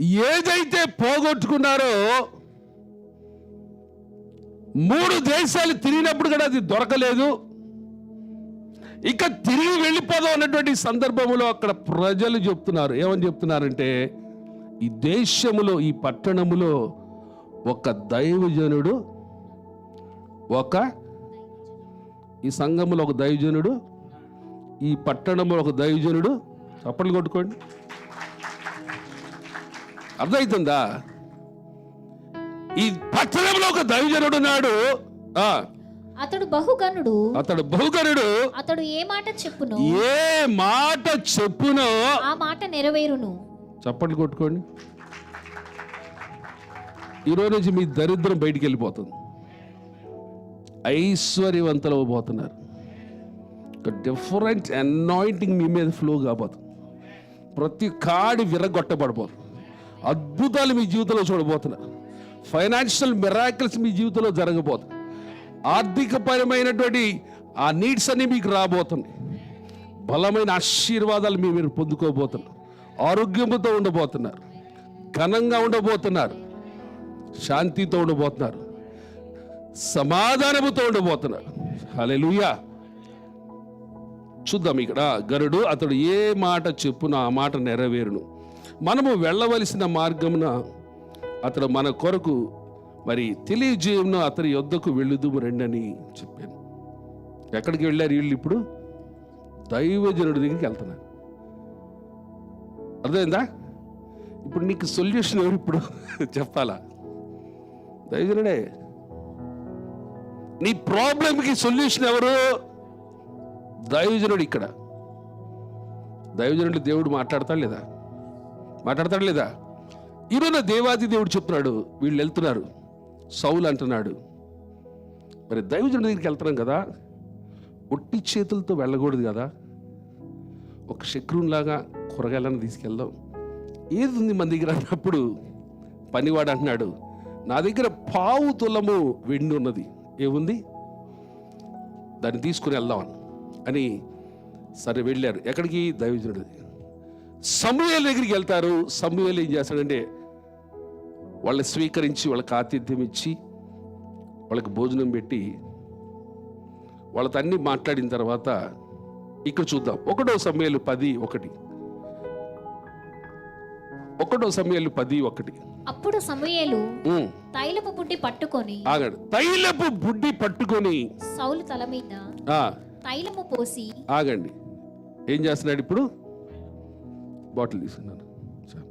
ఏదైతే పోగొట్టుకున్నారో మూడు దేశాలు తిరిగినప్పుడు కూడా అది దొరకలేదు. ఇక తిరిగి వెళ్ళిపోదాం అన్నటువంటి సందర్భంలో అక్కడ ప్రజలు చెప్తున్నారు. ఏమని చెప్తున్నారంటే ఈ దేశములో ఈ పట్టణములో ఒక దైవజనుడు ఒక ఈ సంఘములో ఒక దైవజనుడు ఈ పట్టణంలో ఒక దైవజనుడు చప్పట్లు కొట్టుకోండి. అర్థమవుతుందా ఈ పట్టణంలో ఒక దైవజనుడు ఉన్నాడు. అతడు బహుగనుడు. అతడు బహుకరుడు అతడు ఏ మాట చెప్పును? ఏ మాట చెప్పునో? ఆ మాట నెరవేరును. చప్పట్లు కొట్టుకోండి. ఈరోజు నుంచి మీ దరిద్రం బయటికి వెళ్ళిపోతుంది ఐశ్వర్యవంతులు పోతున్నారు. ఒక డిఫరెంట్ అనాయింటింగ్ మీ మీద ఫ్లో కాబోతుంది. ప్రతి కాడి విరగొట్టబడిపోతుంది అద్భుతాలు మీ జీవితంలో చూడబోతున్నా. ఫైనాన్షియల్ మిరాకిల్స్ మీ జీవితంలో జరగబోతుంది ఆర్థికపరమైనటువంటి ఆ నీడ్స్ అన్ని మీకు రాబోతున్నాయి. బలమైన ఆశీర్వాదాలు మీ మీరు పొందుకోబోతున్నారు. ఆరోగ్యంతో ఉండబోతున్నారు. ఘనంగా ఉండబోతున్నారు. శాంతితో ఉండబోతున్నారు. సమాధానముతో ఉండబోతున్నారు. హల్లెలూయా చూద్దాం ఇక్కడ. గరుడు అతడు ఏ మాట చెప్పున ఆ మాట నెరవేరును. మనము వెళ్ళవలసిన మార్గమున అతడు మన కొరకు మరి తెలియజేయమున అతని యొద్దకు వెళ్ళుదుము రండని చెప్పాను. ఎక్కడికి వెళ్ళారు వీళ్ళు ఇప్పుడు? దైవజనుడి దగ్గరికి వెళ్తున్నారు. అర్థమైందా? ఇప్పుడు నీకు సొల్యూషన్ ఎవరు ఇప్పుడు? చెప్పాలా? దైవజనుడే. నీ ప్రాబ్లంకి సొల్యూషన్ ఎవరు? దైవజనుడు ఇక్కడ. దైవజనుడు దేవుడు మాట్లాడతా లేదా? మాట్లాడతాడు లేదా? ఈరోజు దేవాది దేవుడు చెప్తున్నాడు వీళ్ళు వెళ్తున్నారు. సౌలు అంటున్నాడు మరి దైవజనుడి దగ్గరికి వెళ్తున్నాం కదా ఒట్టి చేతులతో వెళ్ళకూడదు కదా. ఒక శక్రువులాగా కూరగాయలను తీసుకెళ్దాం. ఏది ఉంది మన దగ్గర? అన్నప్పుడు పనివాడు అంటున్నాడు నా దగ్గర పావు తులము వెండి ఉన్నది. ఏముంది? దాన్ని తీసుకుని వెళ్దాం అని సరే వెళ్ళారు. ఎక్కడికి? దైవజనుడు సమూహల దగ్గరికి వెళ్తారు. సమూహలు ఏం చేస్తాడంటే వాళ్ళని స్వీకరించి వాళ్ళకి ఆతిథ్యం ఇచ్చి వాళ్ళకి భోజనం పెట్టి వాళ్ళతో అన్ని మాట్లాడిన తర్వాత ఇక్కడ చూద్దాం. ఒకటో సమయాలు పది ఒకటి. ఒకటో సమయాలు పది ఒకటి. అప్పుడు సమూయేలు తైలపు బుడ్డి పట్టుకొని ఆగండి. తైలపు బుడ్డి పట్టుకొని సౌలు తల మీద ఆ, తైలము పోసి ఆగండి. ఏం చేస్తున్నాడు ఇప్పుడు? బాటిల్ తీసుకున్నాను. చాలు.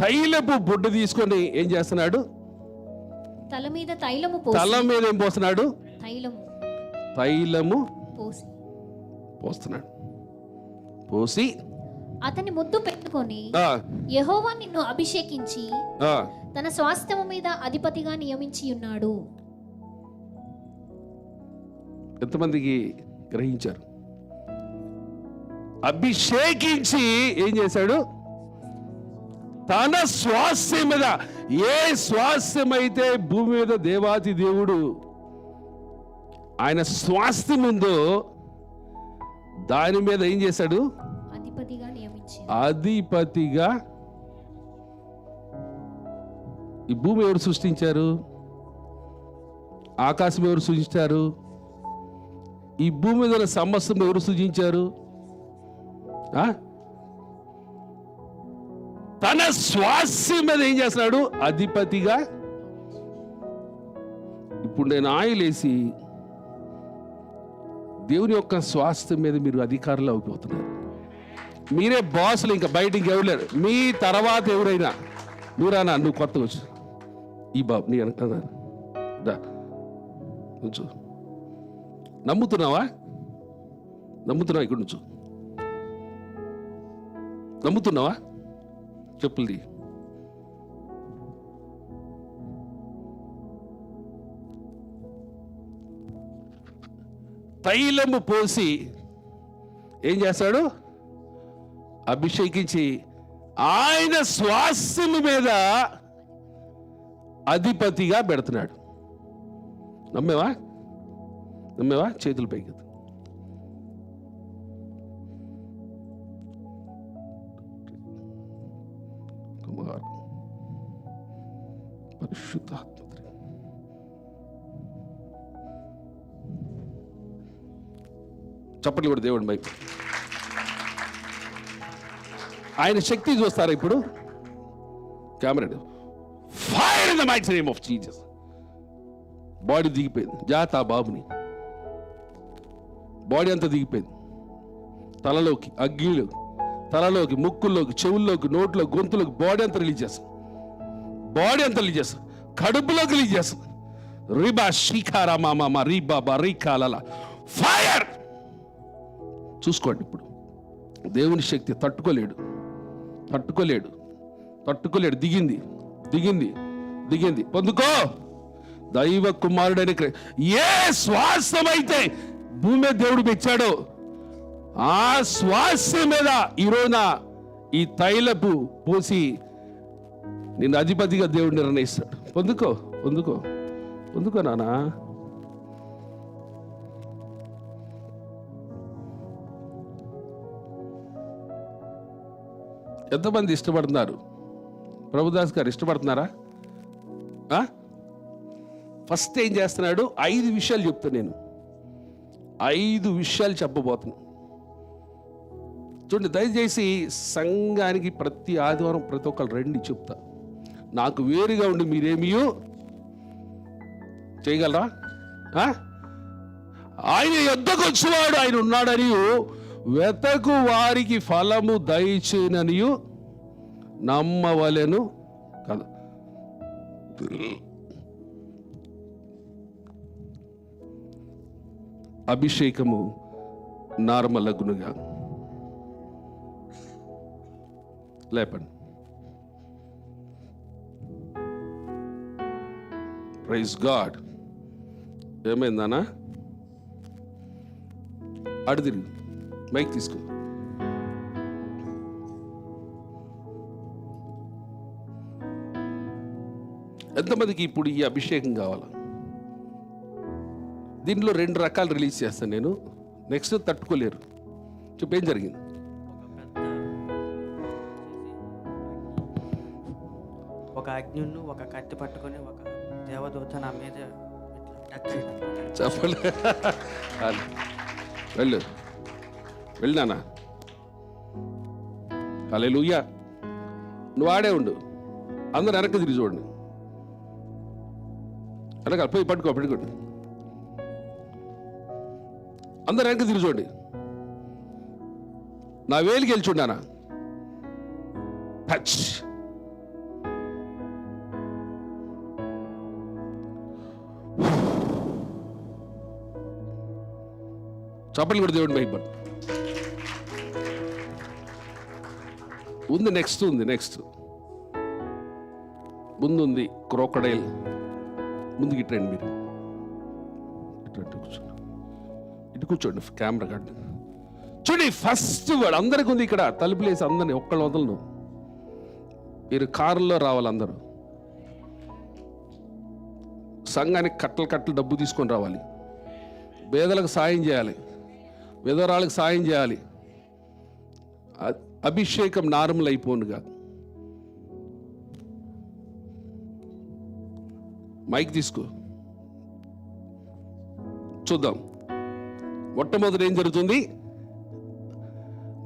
తైలపు బుడ్డ తీసుకొని ఏం చేస్తున్నాడు? తల మీద తైలము తల మీద ఏం పోస్తున్నాడు? తైలము. తైలము పోసి. పోస్తున్నాడు. పోసి అతని ముద్దు పెట్టుకొని యెహోవా నిన్ను అభిషేకించి తన స్వాస్థ్యము మీద అధిపతిగా నియమించి ఉన్నాడు. ఎంతమందికి గ్రహించారు? అభిషేకించి ఏం చేశాడు? తన స్వాస్థ్యం మీద ఏ స్వాస్థ్యం అయితే భూమి మీద దేవాది దేవుడు ఆయన స్వాస్థ్యం ఉందో దాని మీద ఏం చేశాడు? అధిపతిగా ఈ భూమి ఎవరు సృష్టించారు? ఆకాశం ఎవరు సృష్టించారు? ఈ భూమి మీద ఉన్న సమస్తం ఎవరు సృజించారు? ఆ? తన స్వాస్యం మీద ఏం చేస్తున్నాడు? అధిపతిగా. ఇప్పుడు నేను ఆయిలేసి దేవుని యొక్క స్వాస్థ్యం మీద మీరు అధికారులు అయిపోతున్నారు మీరే బాసులు ఇంకా బయట ఇంకెవరు మీ తర్వాత ఎవరైనా నువ్వురానా నువ్వు కొత్తగా వచ్చు ఈ బాబు నీ వెనక రా. నమ్ముతున్నావా? నమ్ముతున్నావా ఇక్కడి నుంచు? నమ్ముతున్నావా? చెప్పులు తైలము పోసి ఏం చేస్తాడు? అభిషేకించి ఆయన స్వాస్థ్యం మీద అధిపతిగా పెడుతున్నాడు. నమ్మేవా? నమ్మేవా చేతులు పైకి కుమార్ చప్పట్లు కూడా దేవుడు బై ఆయన శక్తి చూస్తారా ఇప్పుడు? Camera fire in the might name of Jesus body దిగిపోయింది. జాతా బాబుని. బాడీ అంతా దిగిపోయింది. తలలోకి అగ్గిలు తలలోకి ముక్కుల్లోకి చెవుల్లోకి నోట్లో గొంతులోకి బాడీ అంతా రిలీజ్ చేస్తాం. బాడీ అంతా రిలీజ్ చేస్తాం. కడుపులోకి రిలీజ్ చేస్తాం. రిబా శిఖారా మామ రీ కాలల ఫైర్! చూసుకోండి ఇప్పుడు. దేవుని శక్తి తట్టుకోలేడు. తట్టుకోలేడు. తట్టుకోలేడు. దిగింది. దిగింది. దిగింది. పొందుకో! దైవ కుమారుడైన ఏ శ్వాసమైతే భూమి మీద దేవుడు పెంచాడో ఆ శ్వాస మీద ఈరోజున ఈ తైలపు పోసి నిన్ను అధిపతిగా దేవుడు నిర్ణయిస్తాడు. పొందుకో పొందుకో పొందుకో నానా. ఎంతమంది ఇష్టపడుతున్నారు? ప్రభుదాస్ గారు ఇష్టపడుతున్నారా? ఆ? ఫస్ట్ ఏం చేస్తున్నాడు? ఐదు విషయాలు చెప్తాను నేను. ఐదు విషయాలు చెప్పబోతున్నాను చూడండి దయచేసి సంఘానికి ప్రతి ఆదివారం ప్రతి ఒక్కరు రండి చెప్తా. నాకు వేరుగా ఉండి మీరేమియో చేయగలరా? ఆయన యుద్ధకు వచ్చేవాడు ఆయన ఉన్నాడని వెతకు వారికి ఫలము దయచేననియు నమ్మవలెను కదా. అభిషేకము నార్మలగునుగా. లేపండి. Praise God. ఏమైందానా అడు మైక్ తీసుకో. ఎంతమందికి ఇప్పుడు ఈ అభిషేకం కావాలా? దీనిలో రెండు రకాలు రిలీజ్ చేస్తాను నేను. నెక్స్ట్ తట్టుకోలేరు. చెప్పు ఏం జరిగింది? ఒక అగ్నిను ఒక కత్తి పట్టుకొని ఒక దేవదూత నా మీద చెప్పలే. వెళ్ళు. వెళ్ళినానా అలే లూయా నువ్వు ఆడే ఉండు. అందరు వెనక్కి తిరిగి చూడండి. వెనక పోయి పట్టుకో పట్టుకోండి అందరు వెనక్కి తిరిగి చూడండి నా వేలికి వెళ్ళి చూడానా టచ్ చప్పట్లు కూడా దేవుడిని భయపడు ఉంది నెక్స్ట్ ఉంది నెక్స్ట్ ముందు ఉంది క్రోకడైల్ ముందుకి ఇట్రండి మీరు ఇటు ఇటు కూర్చోండి కెమెరా కార్డు చూడండి ఫస్ట్ వాడు అందరికి ఉంది ఇక్కడ. తలుపులేసి అందరిని ఒక్కళ్ళు వదలను. మీరు కారులో రావాలి అందరూ. సంఘానికి కట్టలు కట్టలు డబ్బు తీసుకొని రావాలి. పేదలకు సాయం చేయాలి. విధవరాలకు సాయం చేయాలి. అభిషేకం నార్మల్ అయిపోనుగా. మైక్ తీసుకో. చూద్దాం. మొట్టమొదటి ఏం జరుగుతుంది?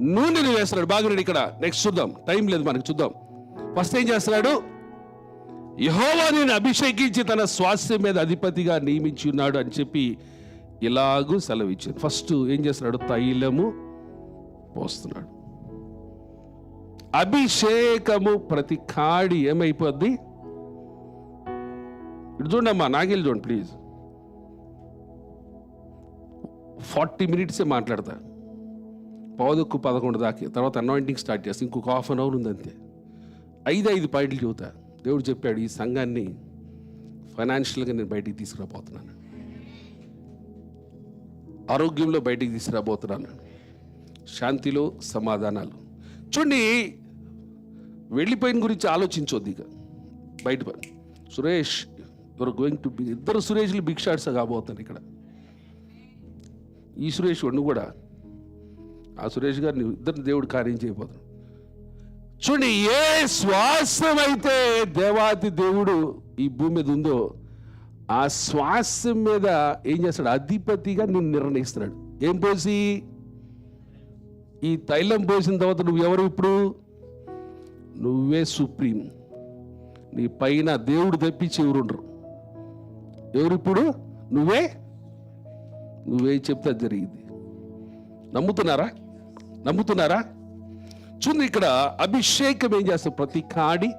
నూనెని వేస్తున్నాడు. బాగున్నాడు ఇక్కడ. నెక్స్ట్ చూద్దాం. టైం లేదు మనకి చూద్దాం. ఫస్ట్ ఏం చేస్తున్నాడు? యహోవా నేను అభిషేకించి తన స్వాస్థ్యం మీద అధిపతిగా నియమించి ఉన్నాడు అని చెప్పి ఇలాగూ ఇచ్చింది ఫస్ట్ ఏం చేస్తున్నాడు? తైలము పోస్తున్నాడు. అభిషేకము ప్రతి కాడి ఏమైపోద్ది? ఇటు చూడమ్మా అమ్మా చూడండి ప్లీజ్. ఫార్టీ మినిట్సే మాట్లాడతా. పౌదక్కు పదకొండు దాకా తర్వాత అనాయింటింగ్ స్టార్ట్ చేస్తా. ఇంకొక హాఫ్ అన్ అవర్ ఉంది అంతే ఐదు ఐదు పాయింట్లు చూతా దేవుడు చెప్పాడు ఈ సంఘాన్ని ఫైనాన్షియల్గా నేను బయటికి తీసుకురాబోతున్నాను. ఆరోగ్యంలో బయటికి తీసుకురాబోతున్నాను. శాంతిలో సమాధానాలు. చూడండి వెళ్ళిపోయిన గురించి ఆలోచించొద్దు ఇక. బయట Suresh you're going to be ఇద్దరు సురేష్లు బిగ్ షాట్స్ కాబోతున్నారు ఇక్కడ. ఈ సురేష్ నువ్వు కూడా ఆ సురేష్ గారిని ఇద్దరు దేవుడు కార్యం చేయబోతున్నాడు. చూడండి ఏ శ్వాసమైతే దేవాది దేవుడు ఈ భూమి మీద ఉందో ఆ శ్వాస మీద ఏం చేస్తాడు? అధిపతిగా నిన్ను నిర్ణయిస్తున్నాడు. ఏం పోసి? ఈ తైలం పోసిన తర్వాత నువ్వు ఎవరు ఇప్పుడు? నువ్వే సుప్రీం. నీ పైన దేవుడు తప్పించి ఎవరు ఉండరు ఎవరు ఇప్పుడు? నువ్వే నువ్వే చెప్తే జరిగింది. నమ్ముతున్నారా? నమ్ముతున్నారా? చూడండి ఇక్కడ అభిషేకం ఏం చేస్తావు ప్రతి కాడి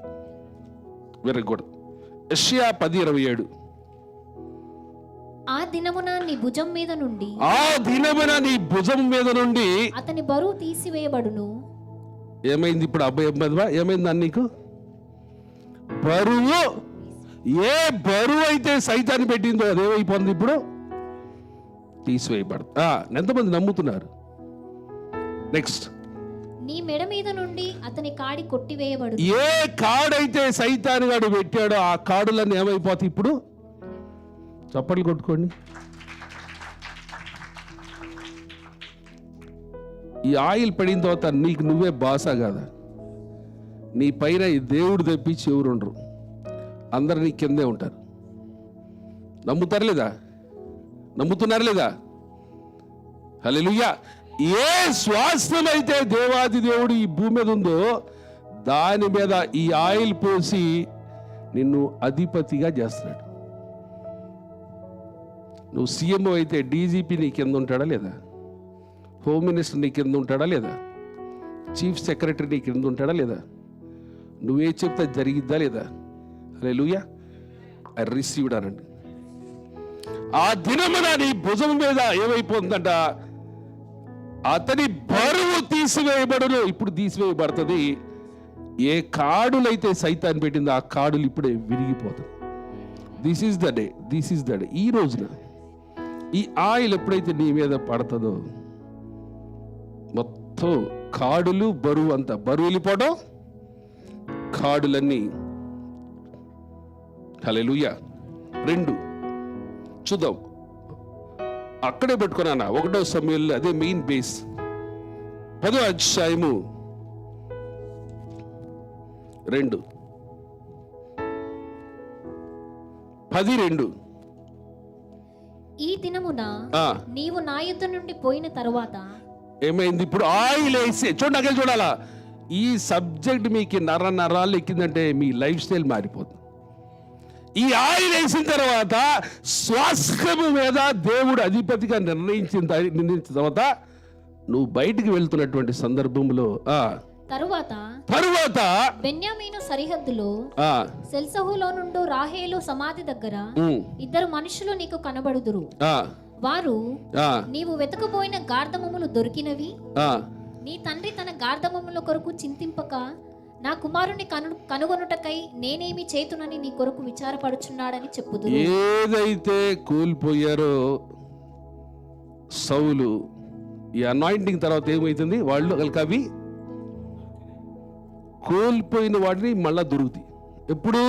విరగకూడదు. యెషయా పది ఇరవై ఏడు. ఆ దినమున నీ భుజం మీద నుండి ఆ దినమున నీ భుజం మీద నుండి అతని బరువు తీసివేయబడును. ఏమైంది ఇప్పుడు అబ్బాయి అబ్బాయి ఏమైంది అన్న నీకు? బరువు ఏ బరువు అయితే సైతాన్ని పెట్టిందో అదేమైపోతుంది ఇప్పుడు? తీసివేయబడదు ఆ, ఎంతమంది నమ్ముతున్నారు? నెక్స్ట్ నీ మెడ మీద నుండి అతని కాడి కొట్టివేయబడు. ఏ కాడైతే సైతాన్ గాడు పెట్టాడో ఆ కాడులన్నీ ఏమైపోతాయి ఇప్పుడు? చప్పట్లు కొట్టుకోండి. ఈ ఆయిల్ పడిన తర్వాత నీకు నువ్వే బాసా కాదా? నీ పైన ఈ దేవుడు తెప్పించి ఎవరు ఉండరు అందరు నీ కిందే ఉంటారు. నమ్ముతారు లేదా? నమ్ముతున్నారు లేదా? హల్లెలూయా. ఏ స్వాస్థ్యం అయితే దేవాది దేవుడు ఈ భూమి మీద ఉందో దాని మీద ఈ ఆయిల్ పోసి నిన్ను అధిపతిగా చేస్తున్నాడు. నువ్వు సీఎం అయితే డీజీపీ నీ కింద ఉంటాడా లేదా? హోమ్ మినిస్టర్ నీ కింద ఉంటాడా లేదా? చీఫ్ సెక్రటరీ నీ కింద ఉంటాడా లేదా? నువ్వే చెప్తే జరిగిద్దా లేదా? అరే లూయా ఐ రిసీవ్డ్ అనండి ఆ దినమున నీ భుజం మీద ఏమైపోతుందంట? అతని బరువు తీసివేయబడును. ఇప్పుడు తీసివేయబడుతుంది. ఏ కాడులైతే సైతాన్ని పెట్టిందో ఆ కాడులు ఇప్పుడే విరిగిపోతుంది this is the day this is the day ఈ రోజున ఈ ఆయిల్ ఎప్పుడైతే నీ మీద పడుతుందో మొత్తం కాడులు బరువు అంతా బరువు వెళ్ళిపోవడం. కాడులన్నీ హల్లెలూయా. రెండు చూద్దాం. అక్కడే పెట్టుకున్నానా ఒకటో సమయంలో అదే మెయిన్ బేస్ పదో అధ్యాయము. రెండు. పది రెండు ఈ దినమున ఆ, నీవు నా యుద్ధ నుండి పోయిన తరువాత ఏమైంది? ఇప్పుడు ఆయిల్ వేసి చూడండి అక్కడ చూడాలా? ఈ సబ్జెక్ట్ మీకు నర నరాలు ఎక్కిందంటే మీ లైఫ్ స్టైల్ మారిపోతుంది. ఈ ఆయిల్ వేసిన తర్వాత స్వాస్థ్యము మీద దేవుడు అధిపతిగా నిర్ణయించిన నిర్ణయించిన తర్వాత నువ్వు బయటికి వెళ్తున్నటువంటి సందర్భంలో ఆ తరువాత తరువాత బెన్యామీను సరిహద్దులో ఆ సెల్సహులో నుండు రాహేలు సమాధి దగ్గర ఇద్దరు మనుషులు నీకు కనబడుదురు ఆ, వారు ఆ, నీవు వెతకబోయిన గార్ధమములు దొరికినవి ఆ. నీ తండ్రి తన గార్ధమముల కొరకు చింతింపక నా కుమారుని కను కనుగొనుటకై నేనేమి చేతునని నీ కొరకు విచారపడుచున్నాడని చెప్పుదు ఏదైతే కోల్పోయారో సౌలు ఈ అనాయింటింగ్ తర్వాత ఏమవుతుంది వాళ్ళు కవి కోల్పోయిన వాటిని మళ్ళా దొరుకుతాయి ఎప్పుడు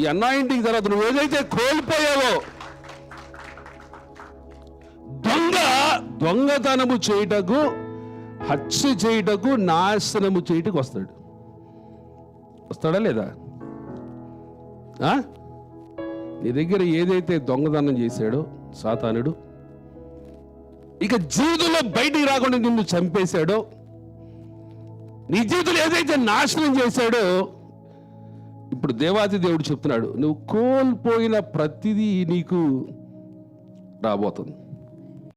ఈ అనాయింటింగ్ తర్వాత నువ్వు ఏదైతే కోల్పోయావో దొంగ దొంగతనము చేయుటకు హత్య చేయుటకు నాశనము చేయుటకు వస్తాడు. వస్తాడా లేదా? నీ దగ్గర ఏదైతే దొంగదనం చేశాడో సాతానుడు ఇక జీవితంలో బయటికి రాకుండా నిన్ను చంపేశాడో నీ జీవితంలో ఏదైతే నాశనం చేశాడో ఇప్పుడు దేవాది దేవుడు చెప్తున్నాడు నువ్వు కోల్పోయిన ప్రతిదీ నీకు రాబోతుంది.